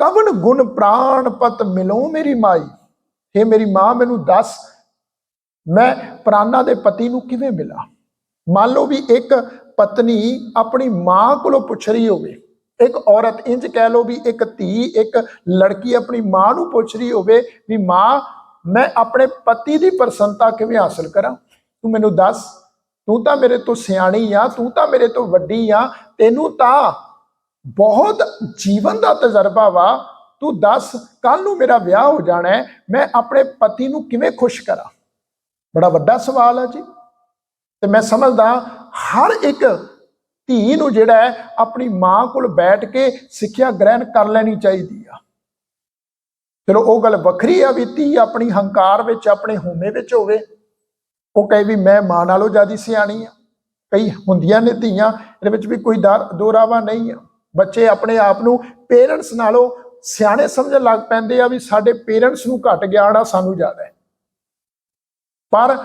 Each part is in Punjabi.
ਕਵਨ ਗੁਣ ਪ੍ਰਾਣ ਪਤ ਮਿਲੋ ਮੇਰੀ ਮਾਈ? हे ਮੇਰੀ ਮਾਂ, ਮੈਨੂੰ ਦੱਸ, ਮੈਂ ਪ੍ਰਾਣਾ ਦੇ ਪਤੀ ਨੂੰ ਕਿਵੇਂ ਮਿਲਾਂ? ਮੰਨ ਲਓ ਵੀ ਇੱਕ ਪਤਨੀ ਆਪਣੀ ਮਾਂ ਕੋਲੋਂ ਪੁੱਛ ਰਹੀ ਹੋਵੇ, ਇੱਕ ਔਰਤ ਇੰਜ ਕਹਿ ਲਓ ਵੀ ਇੱਕ ਧੀ, ਇੱਕ ਲੜਕੀ ਆਪਣੀ ਮਾਂ ਨੂੰ ਪੁੱਛ ਰਹੀ ਹੋਵੇ ਵੀ ਮਾਂ, ਮੈਂ ਆਪਣੇ ਪਤੀ ਦੀ ਪ੍ਰਸੰਨਤਾ ਕਿਵੇਂ ਹਾਸਲ ਕਰਾਂ? ਤੂੰ ਮੈਨੂੰ ਦੱਸ, ਤੂੰ ਤਾਂ ਮੇਰੇ ਤੋਂ ਸਿਆਣੀ ਆ, ਤੂੰ ਤਾਂ ਮੇਰੇ ਤੋਂ ਵੱਡੀ ਆ, ਤੈਨੂੰ ਤਾਂ ਬਹੁਤ ਜੀਵਨ ਦਾ ਤਜਰਬਾ ਵਾ। ਤੂੰ ਦੱਸ ਕੱਲ ਨੂੰ ਮੇਰਾ ਵਿਆਹ ਹੋ ਜਾਣਾ ਹੈ, ਮੈਂ ਆਪਣੇ ਪਤੀ ਨੂੰ ਕਿਵੇਂ ਖੁਸ਼ ਕਰਾਂ? ਬੜਾ ਵੱਡਾ ਸਵਾਲ ਹੈ ਜੀ। ਤੇ ਮੈਂ ਸਮਝਦਾ ਹਰ ਇੱਕ ਧੀ ਨੂੰ ਜਿਹੜਾ ਹੈ, ਆਪਣੀ ਮਾਂ ਕੋਲ ਬੈਠ ਕੇ ਸਿੱਖਿਆ ਗ੍ਰਹਿਣ ਕਰ ਲੈਣੀ ਚਾਹੀਦੀ ਆ। ਚਲੋ ਉਹ ਗੱਲ ਵੱਖਰੀ ਆ ਵੀ ਧੀ ਆਪਣੀ ਹੰਕਾਰ ਵਿੱਚ, ਆਪਣੇ ਹਉਮੈ ਵਿੱਚ ਹੋਵੇ। ਉਹ ਕਹੇ ਵੀ ਮੈਂ ਮਾਂ ਨਾਲੋਂ ਜ਼ਿਆਦਾ ਸਿਆਣੀ ਆ। ਕਈ ਹੁੰਦੀਆਂ ਨੇ ਧੀਆਂ, ਇਹਦੇ ਵਿੱਚ ਵੀ ਕੋਈ ਦਰ- ਦੋਰਾਵਾ ਨਹੀਂ ਆ। ਬੱਚੇ ਆਪਣੇ ਆਪ ਨੂੰ ਪੇਰੈਂਟਸ ਨਾਲੋਂ ਸਿਆਣੇ ਸਮਝਣ ਲੱਗ ਪੈਂਦੇ ਆ ਵੀ ਸਾਡੇ ਪੇਰੈਂਟਸ ਨੂੰ ਘੱਟ ਗਿਆਨ ਆ, ਸਾਨੂੰ ਜ਼ਿਆਦਾ ਪਰ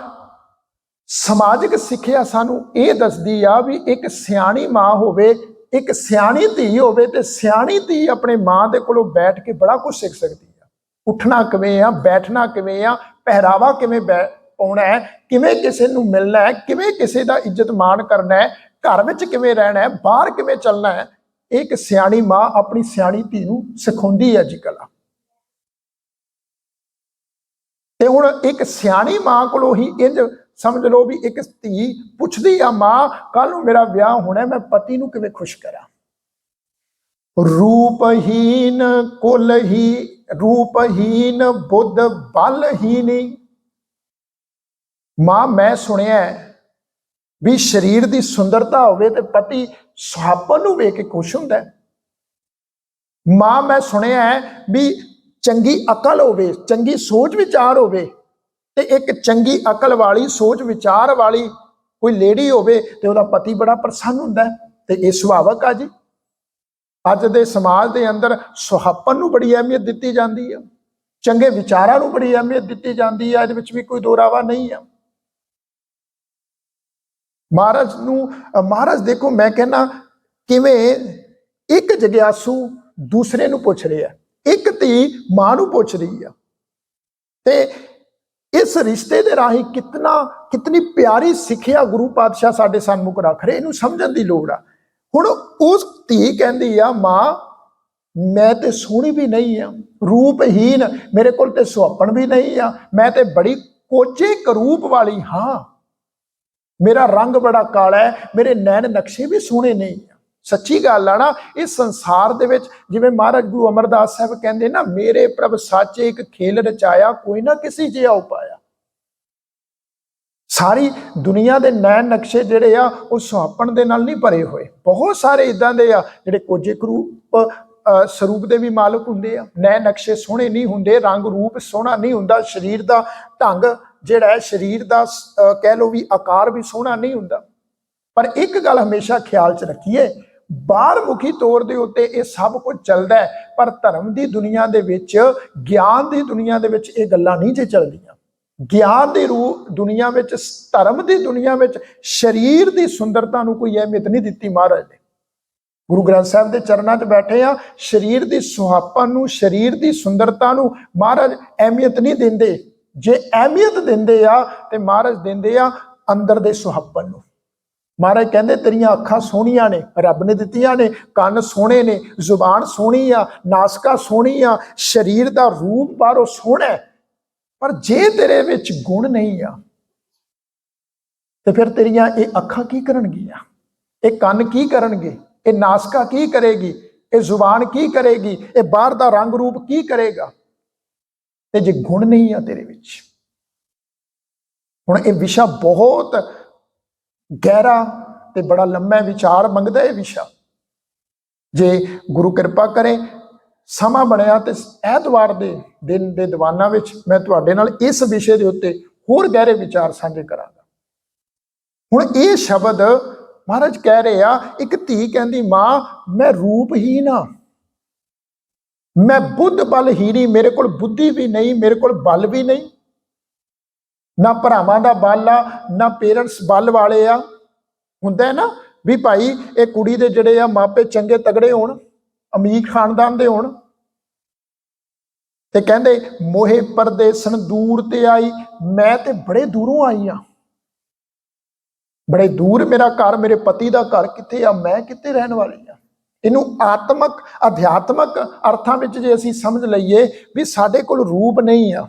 ਸਮਾਜਿਕ ਸਿੱਖਿਆ ਸਾਨੂੰ ਇਹ ਦੱਸਦੀ ਆ ਵੀ ਇੱਕ ਸਿਆਣੀ ਮਾਂ ਹੋਵੇ, ਇੱਕ ਸਿਆਣੀ ਧੀ ਹੋਵੇ ਤੇ ਸਿਆਣੀ ਧੀ ਆਪਣੇ ਮਾਂ ਦੇ ਕੋਲੋਂ ਬੈਠ ਕੇ ਬੜਾ ਕੁਝ ਸਿੱਖ ਸਕਦੀ ਆ। ਉੱਠਣਾ ਕਿਵੇਂ ਆ, ਬੈਠਣਾ ਕਿਵੇਂ ਆ, ਪਹਿਰਾਵਾ ਕਿਵੇਂ ਬੈ- ਪਾਉਣਾ ਹੈ, ਕਿਵੇਂ ਕਿਸੇ ਨੂੰ ਮਿਲਣਾ ਹੈ, ਕਿਵੇਂ ਕਿਸੇ ਦਾ ਇੱਜ਼ਤ ਮਾਣ ਕਰਨਾ ਹੈ, ਘਰ ਵਿੱਚ ਕਿਵੇਂ ਰਹਿਣਾ ਹੈ, ਬਾਹਰ ਕਿਵੇਂ ਚੱਲਣਾ ਹੈ ਇਹ ਇੱਕ ਸਿਆਣੀ ਮਾਂ ਆਪਣੀ ਸਿਆਣੀ ਧੀ ਨੂੰ ਸਿਖਾਉਂਦੀ ਹੈ ਜੀ ਕਲਾ ਤੇ ਹੁਣ ਇੱਕ ਸਿਆਣੀ ਮਾਂ ਕੋਲੋਂ ਹੀ ਇੰਜ ਸਮਝ ਲਓ ਵੀ ਇੱਕ ਧੀ ਪੁੱਛਦੀ ਆ, ਮਾਂ ਕੱਲ ਨੂੰ ਮੇਰਾ ਵਿਆਹ ਹੋਣਾ, ਮੈਂ ਪਤੀ ਨੂੰ ਕਿਵੇਂ ਖੁਸ਼ ਕਰਾਂ? ਰੂਪਹੀਨ ਕੁਲਹੀ ਰੂਪਹੀਨ ਬੁੱਧ ਬਲਹੀਨੀ ਮਾਂ, ਮੈਂ ਸੁਣਿਆ ਵੀ ਸਰੀਰ ਦੀ ਸੁੰਦਰਤਾ ਹੋਵੇ ਤੇ ਪਤੀ ਸੁਹਾਪਨ ਨੂੰ ਵੇਖ ਕੇ ਖੁਸ਼ ਹੁੰਦਾ ਮਾਂ, ਮੈਂ ਸੁਣਿਆ ਹੈ ਵੀ ਚੰਗੀ ਅਕਲ ਹੋਵੇ, ਚੰਗੀ ਸੋਚ ਵਿਚਾਰ ਹੋਵੇ ਤੇ ਇੱਕ ਚੰਗੀ ਅਕਲ ਵਾਲੀ, ਸੋਚ ਵਿਚਾਰ ਵਾਲੀ ਕੋਈ ਲੇਡੀ ਹੋਵੇ ਤੇ ਉਹਦਾ ਪਤੀ ਬੜਾ ਪ੍ਰਸੰਨ ਹੁੰਦਾ ਹੈ ਤੇ ਇਹ ਸੁਭਾਵਕ ਆ ਜੀ। ਅੱਜ ਦੇ ਸਮਾਜ ਦੇ ਅੰਦਰ ਸੁਹਾਪਨ ਨੂੰ ਬੜੀ ਅਹਿਮੀਅਤ ਦਿੱਤੀ ਜਾਂਦੀ ਹੈ ਚੰਗੇ ਵਿਚਾਰਾਂ ਨੂੰ ਬੜੀ ਅਹਿਮੀਅਤ ਦਿੱਤੀ ਜਾਂਦੀ ਹੈ ਇਹਦੇ ਵਿੱਚ ਵੀ ਕੋਈ ਦੋਰਾਵਾ ਨਹੀਂ ਹੈ ਮਹਾਰਾਜ ਨੂੰ ਮਹਾਰਾਜ ਦੇਖੋ, ਮੈਂ ਕਹਿੰਨਾ ਕਿਵੇਂ ਇੱਕ ਜਗਿਆਸੂ ਦੂਸਰੇ ਨੂੰ ਪੁੱਛ ਰਿਹਾ ਇੱਕ ਧੀ ਮਾਂ ਨੂੰ ਪੁੱਛ ਰਹੀ ਆ ਤੇ ਇਸ ਰਿਸ਼ਤੇ ਦੇ ਰਾਹੀਂ ਕਿਤਨਾ, ਕਿਤਨੀ ਪਿਆਰੀ ਸਿੱਖਿਆ ਗੁਰੂ ਪਾਤਸ਼ਾਹ ਸਾਡੇ ਸਨਮੁਖ ਰੱਖ ਰਹੇ, ਇਹਨੂੰ ਸਮਝਣ ਦੀ ਲੋੜ ਆ। ਹੁਣ ਉਸ ਧੀ ਕਹਿੰਦੀ ਆ, ਮਾਂ, ਮੈਂ ਤੇ ਸੋਹਣੀ ਵੀ ਨਹੀਂ ਆ ਰੂਪਹੀਨ ਮੇਰੇ ਕੋਲ ਤੇ ਸੁਹੱਪਣ ਵੀ ਨਹੀਂ ਆ, ਮੈਂ ਤੇ ਬੜੀ ਕੋਚੇ ਕਰੂਪ ਵਾਲੀ ਹਾਂ। ਮੇਰਾ ਰੰਗ ਬੜਾ ਕਾਲਾ ਹੈ, ਮੇਰੇ ਨੈਣ ਨਕਸ਼ੇ ਵੀ ਸੋਹਣੇ ਨਹੀਂ ਆ। ਸੱਚੀ ਗੱਲ ਆ ਨਾ ਇਸ ਸੰਸਾਰ ਦੇ ਵਿੱਚ ਜਿਵੇਂ ਮਹਾਰਾਜ ਗੁਰੂ ਅਮਰਦਾਸ ਸਾਹਿਬ ਕਹਿੰਦੇ ਨਾ, ਮੇਰੇ ਪ੍ਰਭ ਸਾਚੇ ਇੱਕ ਖੇਲ ਰਚਾਇਆ, ਕੋਈ ਨਾ ਕਿਸੇ ਜਿਹਾ ਉਪਾਇਆ। ਸਾਰੀ ਦੁਨੀਆ ਦੇ ਨੈਣ ਨਕਸ਼ੇ ਜਿਹੜੇ ਆ, ਉਹ ਸੁਹਾਪਣ ਦੇ ਨਾਲ ਨਹੀਂ ਭਰੇ ਹੋਏ। ਬਹੁਤ ਸਾਰੇ ਇਦਾਂ ਦੇ ਆ, ਜਿਹੜੇ ਕੋਜੇ ਕਰੂਪ ਸਰੂਪ ਦੇ ਵੀ ਮਾਲਕ ਹੁੰਦੇ ਆ। ਨੈਣ ਨਕਸ਼ੇ ਸੋਹਣੇ ਨਹੀਂ ਹੁੰਦੇ, ਰੰਗ ਰੂਪ ਸੋਹਣਾ ਨਹੀਂ ਹੁੰਦਾ, ਸਰੀਰ ਦਾ ਢੰਗ ਜਿਹੜਾ ਹੈ ਸਰੀਰ ਦਾ ਕਹਿ ਲਓ ਵੀ ਆਕਾਰ ਵੀ ਸੋਹਣਾ ਨਹੀਂ ਹੁੰਦਾ। ਪਰ ਇੱਕ ਗੱਲ ਹਮੇਸ਼ਾ ਖਿਆਲ 'ਚ ਰੱਖੀਏ ਬਾਹਰ ਮੁਖੀ ਤੌਰ ਦੇ ਉੱਤੇ ਇਹ ਸਭ ਕੁਝ ਚੱਲਦਾ ਹੈ, ਪਰ ਧਰਮ ਦੀ ਦੁਨੀਆ ਦੇ ਵਿੱਚ, ਗਿਆਨ ਦੀ ਦੁਨੀਆ ਦੇ ਵਿੱਚ ਇਹ ਗੱਲਾਂ ਨਹੀਂ ਜੇ ਚੱਲਦੀਆਂ। ਗਿਆਨ ਦੀ ਰੂਹ ਦੁਨੀਆ ਵਿੱਚ, ਧਰਮ ਦੀ ਦੁਨੀਆ ਵਿੱਚ ਸਰੀਰ ਦੀ ਸੁੰਦਰਤਾ ਨੂੰ ਕੋਈ ਅਹਿਮੀਅਤ ਨਹੀਂ ਦਿੱਤੀ ਮਹਾਰਾਜ ਨੇ। ਗੁਰੂ ਗ੍ਰੰਥ ਸਾਹਿਬ ਦੇ ਚਰਨਾਂ 'ਚ ਬੈਠੇ ਆ ਸਰੀਰ ਦੀ ਸੁਹਾਪਨ ਨੂੰ, ਸਰੀਰ ਦੀ ਸੁੰਦਰਤਾ ਨੂੰ ਮਹਾਰਾਜ ਅਹਿਮੀਅਤ ਨਹੀਂ ਦਿੰਦੇ। ਜੇ ਅਹਿਮੀਅਤ ਦਿੰਦੇ ਆ ਤੇ ਮਹਾਰਾਜ ਦਿੰਦੇ ਆ ਅੰਦਰ ਦੇ ਸੁਹਾਪਨ ਨੂੰ। ਮਹਾਰਾਜ ਕਹਿੰਦੇ, ਤੇਰੀਆਂ ਅੱਖਾਂ ਸੋਹਣੀਆਂ ਨੇ, ਰੱਬ ਨੇ ਦਿੱਤੀਆਂ ਨੇ, ਕੰਨ ਸੋਹਣੇ ਨੇ, ਜ਼ੁਬਾਨ ਸੋਹਣੀ ਆ, ਨਾਸਕਾ ਸੋਹਣੀ ਆ, ਸਰੀਰ ਦਾ ਰੂਪ ਬਾਹਰੋਂ ਸੋਹਣਾ ਪਰ ਜੇ ਤੇਰੇ ਵਿੱਚ ਗੁਣ ਨਹੀਂ ਆ, ਤੇ ਫਿਰ ਤੇਰੀਆਂ ਇਹ ਅੱਖਾਂ ਕੀ ਕਰਨਗੀਆਂ? ਇਹ ਕੰਨ ਕੀ ਕਰਨਗੇ? ਇਹ ਨਾਸਕਾ ਕੀ ਕਰੇਗੀ? ਇਹ ਜ਼ੁਬਾਨ ਕੀ ਕਰੇਗੀ? ਇਹ ਬਾਹਰ ਦਾ ਰੰਗ ਰੂਪ ਕੀ ਕਰੇਗਾ? ਤੇ ਜੇ ਗੁਣ ਨਹੀਂ ਆ ਤੇਰੇ ਵਿੱਚ, ਹੁਣ ਇਹ ਵਿਸ਼ਾ ਬਹੁਤ ਗਹਿਰਾ ਤੇ ਬੜਾ ਲੰਮਾ ਵਿਚਾਰ ਮੰਗਦਾ ਇਹ ਵਿਸ਼ਾ। ਜੇ ਗੁਰੂ ਕਿਰਪਾ ਕਰੇ, ਸਮਾਂ ਬਣਿਆ ਤੇ ਐਤਵਾਰ ਦੇ ਦਿਨ ਦੇ ਦੀਵਾਨਾਂ ਵਿੱਚ ਮੈਂ ਤੁਹਾਡੇ ਨਾਲ ਇਸ ਵਿਸ਼ੇ ਦੇ ਉੱਤੇ ਹੋਰ ਗਹਿਰੇ ਵਿਚਾਰ ਸਾਂਝੇ ਕਰਾਂਗਾ। ਹੁਣ ਇਹ ਸ਼ਬਦ ਮਹਾਰਾਜ ਕਹਿ ਰਹੇ ਆ, ਇੱਕ ਧੀ ਕਹਿੰਦੀ, ਮਾਂ, ਮੈਂ ਰੂਪਹੀਨ ਆ। ਮੈਂ ਬੁੱਧ ਬਲ ਬਲਹੀਨੀ ਮੇਰੇ ਕੋਲ ਬੁੱਧੀ ਵੀ ਨਹੀਂ, ਮੇਰੇ ਕੋਲ ਬਲ ਵੀ ਨਹੀਂ। ਨਾ ਭਰਾਵਾਂ ਦਾ ਬਲ ਆ, ਨਾ ਪੇਰੈਂਟਸ ਬਲ ਵਾਲੇ ਆ। ਹੁੰਦਾ ਨਾ ਵੀ ਭਾਈ, ਇਹ ਕੁੜੀ ਦੇ ਜਿਹੜੇ ਆ ਮਾਪੇ ਚੰਗੇ ਤਗੜੇ ਹੋਣ, ਅਮੀਰ ਖਾਨਦਾਨ ਦੇ ਹੋਣ। ਤੇ ਕਹਿੰਦੇ, ਮੋਹੇ ਪਰਦੇਸਨ ਦੂਰ ਤੇ ਆਈ, ਮੈਂ ਤੇ ਬੜੇ ਦੂਰੋਂ ਆਈ ਆ। ਬੜੇ ਦੂਰ ਮੇਰਾ ਘਰ, ਮੇਰੇ ਪਤੀ ਦਾ ਘਰ ਕਿੱਥੇ ਆ, ਮੈਂ ਕਿੱਥੇ ਰਹਿਣ ਵਾਲੀ ਆ? ਇਹਨੂੰ ਆਤਮਕ, ਅਧਿਆਤਮਕ ਅਰਥਾਂ ਵਿੱਚ ਜੇ ਅਸੀਂ ਸਮਝ ਲਈਏ ਵੀ ਸਾਡੇ ਕੋਲ ਰੂਪ ਨਹੀਂ ਆ,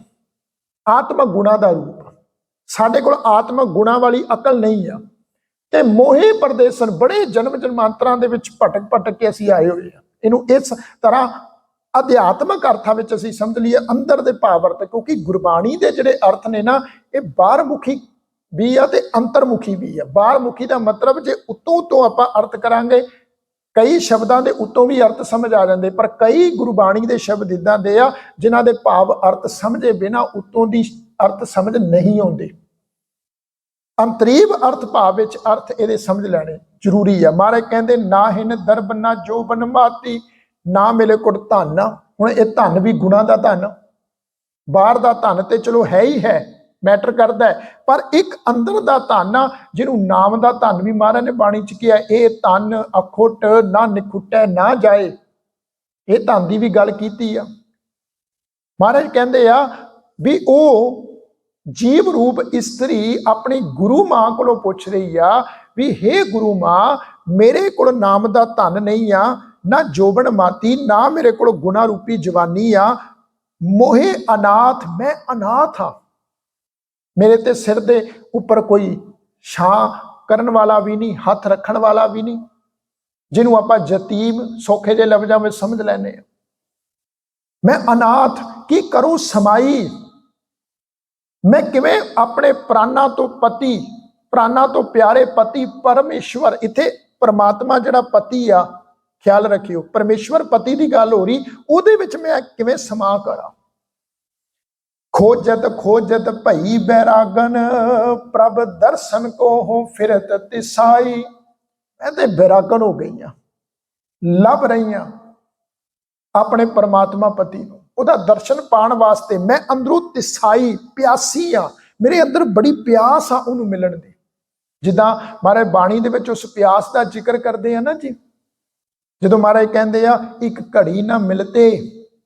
ਆਤਮਕ ਗੁਣਾ ਦਾ ਰੂਪ, ਸਾਡੇ ਕੋਲ ਆਤਮਕ ਗੁਣਾ ਵਾਲੀ ਅਕਲ ਨਹੀਂ ਆ, ਤੇ ਮੋਹੇ ਪਰਦੇਸਨ ਬੜੇ ਜਨਮ ਜਨਮਾਂਤਰਾਂ ਦੇ ਵਿੱਚ ਭਟਕ ਭਟਕ ਕੇ ਅਸੀਂ ਆਏ ਹੋਏ ਆ। ਇਹਨੂੰ ਇਸ ਤਰ੍ਹਾਂ ਅਧਿਆਤਮਕ ਅਰਥਾਂ ਵਿੱਚ ਅਸੀਂ ਸਮਝ ਲਈਏ, ਅੰਦਰ ਦੇ ਭਾਵ ਅਰਥ ਕਿਉਂਕਿ ਗੁਰਬਾਣੀ ਦੇ ਜਿਹੜੇ ਅਰਥ ਨੇ ਨਾ, ਇਹ ਬਾਹਰਮੁਖੀ ਵੀ ਆ ਤੇ ਅੰਤਰਮੁਖੀ ਵੀ ਆ। ਬਾਹਰਮੁਖੀ ਦਾ ਮਤਲਬ ਜੇ ਉਤੋਂ ਤੋਂ ਆਪਾਂ ਅਰਥ ਕਰਾਂਗੇ ਕਈ ਸ਼ਬਦਾਂ ਦੇ ਉੱਤੋਂ ਵੀ ਅਰਥ ਸਮਝ ਆ ਜਾਂਦੇ, ਪਰ ਕਈ ਗੁਰਬਾਣੀ ਦੇ ਸ਼ਬਦ ਇਦਾਂ ਦੇ ਆ ਜਿਨ੍ਹਾਂ ਦੇ ਭਾਵ ਅਰਥ ਸਮਝੇ ਬਿਨਾ ਉੱਤੋਂ ਦੀ ਅਰਥ ਸਮਝ ਨਹੀਂ ਆਉਂਦੇ। ਅੰਤਰੀਬ ਅਰਥ ਭਾਵ ਵਿੱਚ ਅਰਥ ਇਹਦੇ ਸਮਝ ਲੈਣੇ ਜ਼ਰੂਰੀ ਆ। ਮਹਾਰਾਜ ਕਹਿੰਦੇ, ਨਾ ਹਿਨ ਦਰਬ, ਨਾ ਜੋਬਨ ਮਾਤੀ, ਨਾ ਮਿਲੇ ਕੁੜ ਧਨ। ਹੁਣ ਇਹ ਧਨ ਵੀ ਗੁਣਾ ਦਾ ਧਨ ਬਾਹਰ ਦਾ ਧਨ ਤੇ ਚਲੋ ਹੈ ਹੀ ਹੈ। ਮੈਟਰ ਕਰਦਾ ਹੈ। ਪਰ ਇੱਕ ਅੰਦਰ ਦਾ ਧਨ ਆ, ਜਿਹਨੂੰ ਨਾਮ ਦਾ ਧਨ ਵੀ ਮਹਾਰਾਜ ਨੇ ਬਾਣੀ ਚ ਕਿਹਾ, ਇਹ ਧਨ ਅਖੁੱਟ ਨਾ ਨਿਖੁੱਟੈ, ਨਾ ਜਾਏ। ਇਹ ਧਨ ਦੀ ਵੀ ਗੱਲ ਕੀਤੀ ਆ। ਮਹਾਰਾਜ ਕਹਿੰਦੇ ਆ ਵੀ ਉਹ ਜੀਵ ਰੂਪ ਇਸਤਰੀ ਆਪਣੀ ਗੁਰੂ ਮਾਂ ਕੋਲੋਂ ਪੁੱਛ ਰਹੀ ਆ ਵੀ, ਹੇ ਗੁਰੂ ਮਾਂ, ਮੇਰੇ ਕੋਲ ਨਾਮ ਦਾ ਧਨ ਨਹੀਂ ਆ, ਨਾ ਜੋਬਨ ਮਾਤੀ, ਨਾ ਮੇਰੇ ਕੋਲ ਗੁਣਾ ਰੂਪੀ ਜਵਾਨੀ ਆ। ਮੋਹੇ ਅਨਾਥ, ਮੈਂ ਅਨਾਥ ਆ। ਮੇਰੇ ਤੇ ਸਿਰ ਦੇ ਉੱਪਰ ਕੋਈ ਛਾਂ ਕਰਨ ਵਾਲਾ ਵੀ ਨਹੀਂ, ਹੱਥ ਰੱਖਣ ਵਾਲਾ ਵੀ ਨਹੀਂ। ਜਿਹਨੂੰ ਆਪਾਂ ਯਤੀਮ ਸੌਖੇ ਜਿਹੇ ਲਫ਼ਜ਼ਾਂ ਵਿੱਚ ਸਮਝ ਲੈਨੇ ਆ ਮੈਂ ਅਨਾਥ ਕੀ ਕਰੂੰ ਸਮਾਈ? ਮੈਂ ਕਿਵੇਂ ਆਪਣੇ ਪ੍ਰਾਨਾਂ ਤੋਂ ਪਤੀ ਪ੍ਰਾਨਾਂ ਤੋਂ ਪਿਆਰੇ ਪਤੀ ਪਰਮੇਸ਼ਵਰ, ਇੱਥੇ ਪਰਮਾਤਮਾ ਜਿਹੜਾ ਪਤੀ ਆ, ਖਿਆਲ ਰੱਖਿਓ, ਪਰਮੇਸ਼ਵਰ ਪਤੀ ਦੀ ਗੱਲ ਹੋ ਰਹੀ, ਉਹਦੇ ਵਿੱਚ ਮੈਂ ਕਿਵੇਂ ਸਮਾ ਕਰਾਂ? ਖੋਜਤ ਖੋਜਤ ਭਈ ਬੈਰਾਗਨ, ਪ੍ਰਭ ਦਰਸ਼ਨ ਕੋ ਹੋ ਫਿਰਤ ਤਿਸਾਈ। ਮੈਂ ਤੇ ਬੈਰਾਗਨ ਹੋ ਗਈ ਆ ਲੱਭ ਰਹੀ ਹਾਂ ਆਪਣੇ ਪਰਮਾਤਮਾ ਪਤੀ ਨੂੰ। ਉਹਦਾ ਦਰਸ਼ਨ ਪਾਣ ਵਾਸਤੇ ਮੈਂ ਅੰਦਰੋਂ ਤਿਸਾਈ, ਪਿਆਸੀ ਆ ਮੇਰੇ ਅੰਦਰ ਬੜੀ ਪਿਆਸ ਆ ਉਹਨੂੰ ਮਿਲਣ ਦੀ। ਜਿੱਦਾਂ ਮਹਾਰਾਜ ਬਾਣੀ ਦੇ ਵਿੱਚ ਉਸ ਪਿਆਸ ਦਾ ਜ਼ਿਕਰ ਕਰਦੇ ਆ ਨਾ ਜੀ। ਜਦੋਂ ਮਹਾਰਾਜ ਕਹਿੰਦੇ ਆ, ਇੱਕ ਘੜੀ ਨਾ ਮਿਲਤੇ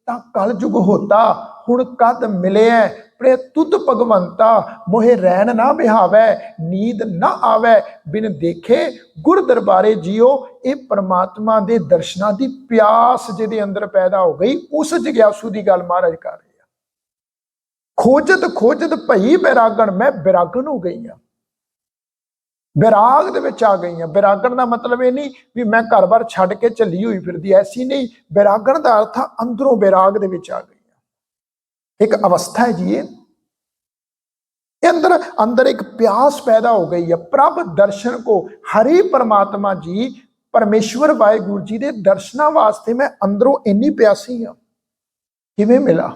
ਤਾਂ ਕਲਯੁਗ ਹੋਤਾ। ਹੁਣ ਕਦ ਮਿਲਿਆ ਪ੍ਰੇ ਤੁਧ ਭਗਵੰਤਾ, ਮੋਹਿ ਰਹਿਣ ਨਾ ਬਿਹਾਵੈ, ਨੀਂਦ ਨਾ ਆਵੈ। ਬਿਨ ਦੇਖੇ ਗੁਰ ਦਰਬਾਰੇ ਜੀਓ, ਇਹ ਪਰਮਾਤਮਾ ਦੇ ਦਰਸ਼ਨਾਂ ਦੀ ਪਿਆਸ ਜਿਹਦੇ ਅੰਦਰ ਪੈਦਾ ਹੋ ਗਈ, ਉਸ ਜਗਿਆਸੂ ਦੀ ਗੱਲ ਮਹਾਰਾਜ ਕਰ ਰਹੇ ਆ। ਖੋਜਤ ਖੋਜਤ ਭਈ ਬੈਰਾਗਣ, ਮੈਂ ਬੈਰਾਗਣ ਹੋ ਗਈ ਆ। ਵਿਰਾਗ ਦੇ ਵਿੱਚ ਆ ਗਈ ਆ। ਵਿਰਾਗਣ ਦਾ ਮਤਲਬ ਇਹ ਨਹੀਂ ਵੀ ਮੈਂ ਘਰ-ਬਾਰ ਛੱਡ ਕੇ ਚੱਲੀ ਹੋਈ ਫਿਰਦੀ, ਐਸੀ ਨਹੀਂ। ਵਿਰਾਗਣ ਦਾ ਅਰਥ ਆ ਅੰਦਰੋਂ ਵਿਰਾਗ ਦੇ ਵਿੱਚ ਆ ਗਈ। ਆ ਇੱਕ ਅਵਸਥਾ ਹੈ ਜੀ ਇਹ। ਇਹ ਅੰਦਰ ਅੰਦਰ ਇੱਕ ਪਿਆਸ ਪੈਦਾ ਹੋ ਗਈ ਹੈ। ਪ੍ਰਭ ਦਰਸ਼ਨ ਕੋ ਹਰੀ ਪਰਮੇਸ਼ਵਰ ਵਾਹਿਗੁਰੂ ਜੀ ਦੇ ਦਰਸ਼ਨਾਂ ਵਾਸਤੇ ਮੈਂ ਅੰਦਰੋਂ ਇੰਨੀ ਪਿਆਸੀ ਹਾਂ। ਕਿਵੇਂ ਮਿਲਾ?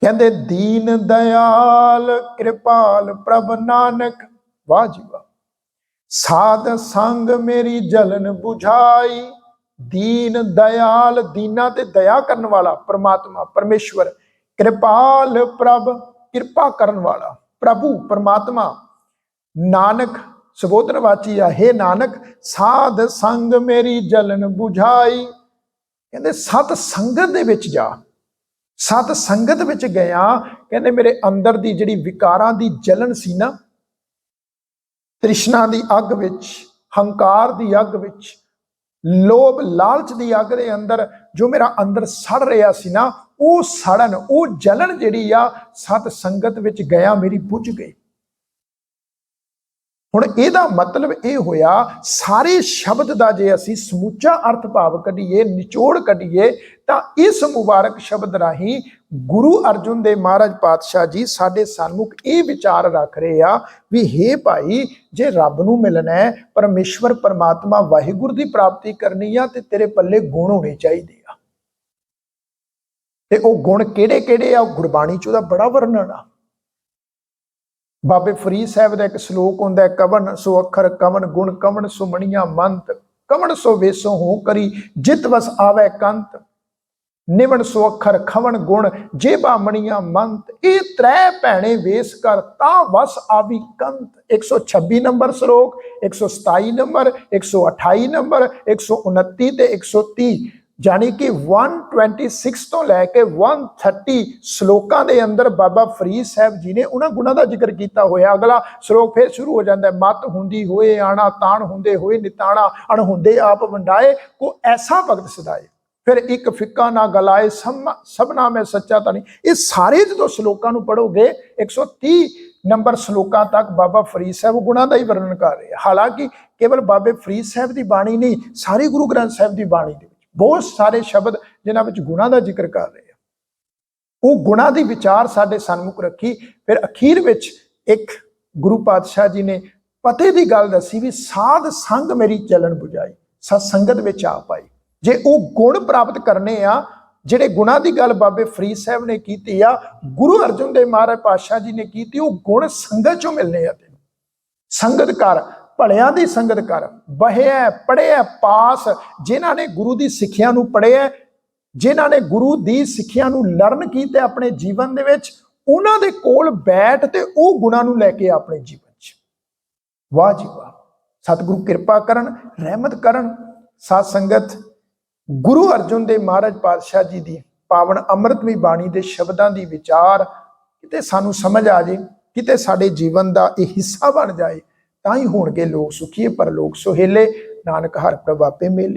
ਕਹਿੰਦੇ, ਦੀਨ ਦਇਆਲ ਕਿਰਪਾਲ ਪ੍ਰਭ ਨਾਨਕ। ਵਾਹ ਜੀ ਵਾਹ। ਸਾਧ ਸੰਗ ਮੇਰੀ ਜਲਨ 부ਝਾਈ ਦੀਨ ਦਇਆਲ ਦੀਨਾ ਤੇ ਦਇਆ ਕਰਨ ਵਾਲਾ ਪ੍ਰਮਾਤਮਾ, ਪਰਮੇਸ਼ਵਰ। ਕਿਰਪਾਲ ਪ੍ਰਭ, ਕਿਰਪਾ ਕਰਨ ਵਾਲਾ। ਪ੍ਰਭੂ, ਪਰਮਾਤਮਾ। ਨਾਨਕ, ਸਬੋਧਨ ਵਾਚੀ ਆ, ਹੈ ਨਾਨਕ, ਸਾਧ ਸੰਗ ਮੇਰੀ ਜਲਨ 부ਝਾਈ ਕਹਿੰਦੇ, ਸਤ ਸੰਗਤ ਦੇ ਵਿੱਚ ਜਾ। ਸਤ ਸੰਗਤ ਵਿੱਚ ਗਿਆ। ਕਹਿੰਦੇ, ਮੇਰੇ ਅੰਦਰ ਦੀ ਜਿਹੜੀ ਵਿਕਾਰਾਂ ਦੀ ਜਲਨ ਸੀ ਨਾ, ਤ੍ਰਿਸ਼ਨਾ ਦੀ ਅੱਗ ਵਿੱਚ, ਹੰਕਾਰ ਦੀ ਅੱਗ ਵਿੱਚ ਲੋਭ ਲਾਲਚ ਦੀ ਅੱਗ ਦੇ ਅੰਦਰ ਜੋ ਮੇਰਾ ਅੰਦਰ ਸੜ ਰਿਹਾ ਸੀ ਨਾ, ਉਹ ਸੜਨ, ਉਹ ਜਲਣ ਜਿਹੜੀ ਆ, ਸਤ ਸੰਗਤ ਵਿੱਚ ਗਿਆ, ਮੇਰੀ ਪੁੱਜ ਗਈ। ਹੁਣ ਇਹਦਾ ਮਤਲਬ ਇਹ ਹੋਇਆ, ਸਾਰੇ ਸ਼ਬਦ ਦਾ ਜੇ ਅਸੀਂ ਸਮੁੱਚਾ ਅਰਥ ਭਾਵ ਕੱਢੀਏ, ਨਿਚੋੜ ਕੱਢੀਏ, ਤਾਂ ਇਸ ਮੁਬਾਰਕ ਸ਼ਬਦ ਰਾਹੀਂ ਗੁਰੂ ਅਰਜੁਨ ਦੇ ਮਹਾਰਾਜ ਪਾਤਸ਼ਾਹ ਜੀ ਸਾਡੇ ਸਨਮੁਖ ਇਹ ਵਿਚਾਰ ਰੱਖ ਰਹੇ ਆ ਵੀ हे ਭਾਈ, ਜੇ ਰੱਬ ਨੂੰ ਮਿਲਣਾ ਹੈ, ਪਰਮੇਸ਼ਵਰ, ਪਰਮਾਤਮਾ ਵਾਹਿਗੁਰੂ ਦੀ ਪ੍ਰਾਪਤੀ ਕਰਨੀ ਆ, ਤੇ ਤੇਰੇ ਪੱਲੇ ਗੁਣ ਹੋਣੇ ਚਾਹੀਦੇ ਆ। ਤੇ ਉਹ ਗੁਣ ਕਿਹੜੇ ਕਿਹੜੇ ਆ? ਉਹ ਗੁਰਬਾਣੀ ਚ ਉਹਦਾ ਬੜਾ ਵਰਣਨ ਆ। ਬਾਬੇ ਫਰੀਦ ਸਾਹਿਬ ਦਾ ਇੱਕ ਸ਼ਲੋਕ ਹੁੰਦਾ ਹੈ ਕਵਨ ਸੋ ਅੱਖਰ ਕਵਨ ਗੁਣ ਕਵਨ ਸੁਮਣੀਆਂ ਮੰਤ ਕਵਨ ਸੋ ਵੇਸੋ ਹੋ ਕਰੀ, ਜਿਤ ਵਸ ਆਵੇ ਕੰਤ। ਨਿਵਣ ਸੋ ਅੱਖਰ ਖਵਨ ਗੁਣ ਜੇ ਮਣੀਆਂ ਮੰਤ, ਇਹ ਤ੍ਰੈ ਭੈਣੇ ਵੇਸ ਕਰ, ਤਾਂ ਵਸ ਆਵੀ ਕੰਤ। 126 ਨੰਬਰ ਸ਼ਲੋਕ 127 ਨੰਬਰ 128 ਨੰਬਰ 129 ਤੇ 130 ਜਾਣੀ ਕਿ 126 ਤੋਂ ਲੈ ਕੇ 130 ਸ਼ਲੋਕਾਂ ਦੇ ਅੰਦਰ ਬਾਬਾ ਫਰੀਦ ਸਾਹਿਬ ਜੀ ਨੇ ਉਹਨਾਂ ਗੁਣਾਂ ਦਾ ਜ਼ਿਕਰ ਕੀਤਾ ਹੋਇਆ। ਅਗਲਾ ਸ਼ਲੋਕ ਫਿਰ ਸ਼ੁਰੂ ਹੋ ਜਾਂਦਾ ਹੈ, ਮਤ ਹੁੰਦੀ ਹੋਏ ਆਣਾ, ਤਾਣ ਹੁੰਦੇ ਹੋਏ ਨਿਤਾਣਾ, ਅਣ ਹੁੰਦੇ ਆਪ ਵੰਡਾਏ, ਕੋ ਐਸਾ ਭਗਤ ਸਦਾਏ। ਫਿਰ ਇੱਕ ਫਿੱਕਾ ਨਾ ਗਲਾਏ, ਸਮ- ਸਭਨਾ ਮੈਂ ਸੱਚਾ ਤਾਂ ਨਹੀਂ। ਇਹ ਸਾਰੇ ਜਦੋਂ ਸ਼ਲੋਕਾਂ ਨੂੰ ਪੜੋਗੇ 130 ਨੰਬਰ ਸ਼ਲੋਕਾਂ ਤੱਕ ਬਾਬਾ ਫਰੀਦ ਸਾਹਿਬ ਗੁਣਾਂ ਦਾ ਹੀ ਵਰਣਨ ਕਰ ਰਹੇ ਆ। ਹਾਲਾਂਕਿ ਕੇਵਲ ਬਾਬੇ ਫਰੀਦ ਸਾਹਿਬ ਦੀ ਬਾਣੀ ਨਹੀਂ, ਸਾਰੀ ਗੁਰੂ ਗ੍ਰੰਥ ਸਾਹਿਬ ਦੀ ਬਾਣੀ ਦੇ ਵਿੱਚ। ਬਹੁਤ ਸਾਰੇ ਸ਼ਬਦ ਜਿਨ੍ਹਾਂ ਵਿੱਚ ਗੁਣਾਂ ਦਾ ਜ਼ਿਕਰ ਕਰ ਰਹੇ ਆ। ਉਹ ਗੁਣਾਂ ਦੀ ਵਿਚਾਰ ਸਾਡੇ ਸਨਮੁਖ ਰੱਖੀ। ਫਿਰ ਅਖੀਰ ਵਿੱਚ ਇੱਕ ਗੁਰੂ ਪਾਤਸ਼ਾਹ ਜੀ ਨੇ ਪਤੇ ਦੀ ਗੱਲ ਦੱਸੀ ਵੀ ਸਾਧ ਸੰਗ ਮੇਰੀ ਚੱਲਣ 부ਜਾਈ ਸਤ ਸੰਗਤ ਵਿੱਚ ਆ ਪਾਈ। ਜੇ ਉਹ ਗੁਣ ਪ੍ਰਾਪਤ ਕਰਨੇ ਆ, ਜਿਹੜੇ ਗੁਣਾਂ ਦੀ ਗੱਲ ਬਾਬੇ ਫਰੀਦ ਸਾਹਿਬ ਨੇ ਕੀਤੀ ਆ, ਗੁਰੂ ਅਰਜਨ ਦੇਵ ਮਹਾਰਾਜ ਪਾਤਸ਼ਾਹ ਜੀ ਨੇ ਕੀਤੀ, ਉਹ ਗੁਣ ਸੰਗਤ ਚੋਂ ਮਿਲਨੇ ਆ ਤੈਨੂੰ। ਸੰਗਤ ਕਰ ਭਲਿਆਂ ਦੀ ਸੰਗਤ ਕਰ। ਬਹਿਆ ਪੜਿਆ ਪਾਸ। ਜਿਨ੍ਹਾਂ ਨੇ ਗੁਰੂ ਦੀ ਸਿੱਖਿਆ ਨੂੰ ਪੜਿਆ ਜਿਨ੍ਹਾਂ ਨੇ ਗੁਰੂ ਦੀ ਸਿੱਖਿਆ ਨੂੰ ਲਰਨ ਕੀਤਾ ਆਪਣੇ ਜੀਵਨ ਦੇ ਵਿੱਚ, ਉਹਨਾਂ ਦੇ ਕੋਲ ਬੈਠ ਤੇ ਉਹ ਗੁਣਾਂ ਨੂੰ ਲੈ ਕੇ ਆਪਣੇ ਜੀਵਨ 'ਚ। ਵਾਹ ਜੀ ਵਾਹ। ਸਤਿਗੁਰੂ ਕਿਰਪਾ ਕਰਨ, ਰਹਿਮਤ ਕਰਨ। ਸਾਧ ਸੰਗਤ, ਗੁਰੂ ਅਰਜਨ ਦੇਵ ਮਹਾਰਾਜ ਪਾਤਸ਼ਾਹ ਜੀ ਦੀ ਪਾਵਨ ਅੰਮ੍ਰਿਤਮਈ ਬਾਣੀ ਦੇ ਸ਼ਬਦਾਂ ਦੀ ਵਿਚਾਰ, ਕਿਤੇ ਸਾਨੂੰ ਸਮਝ ਆ ਜੇ, ਕਿਤੇ ਸਾਡੇ ਜੀਵਨ ਦਾ ਇਹ ਹਿੱਸਾ ਬਣ ਜਾਏ ਤਾਂ ਹੀ ਹੋਣਗੇ ਲੋਕ ਸੁਖੀਏ ਪਰ ਲੋਕ ਸੁਹੇਲੇ। ਨਾਨਕ ਹਰ ਪ੍ਰਭਾਪੇ ਮੇਲੇ।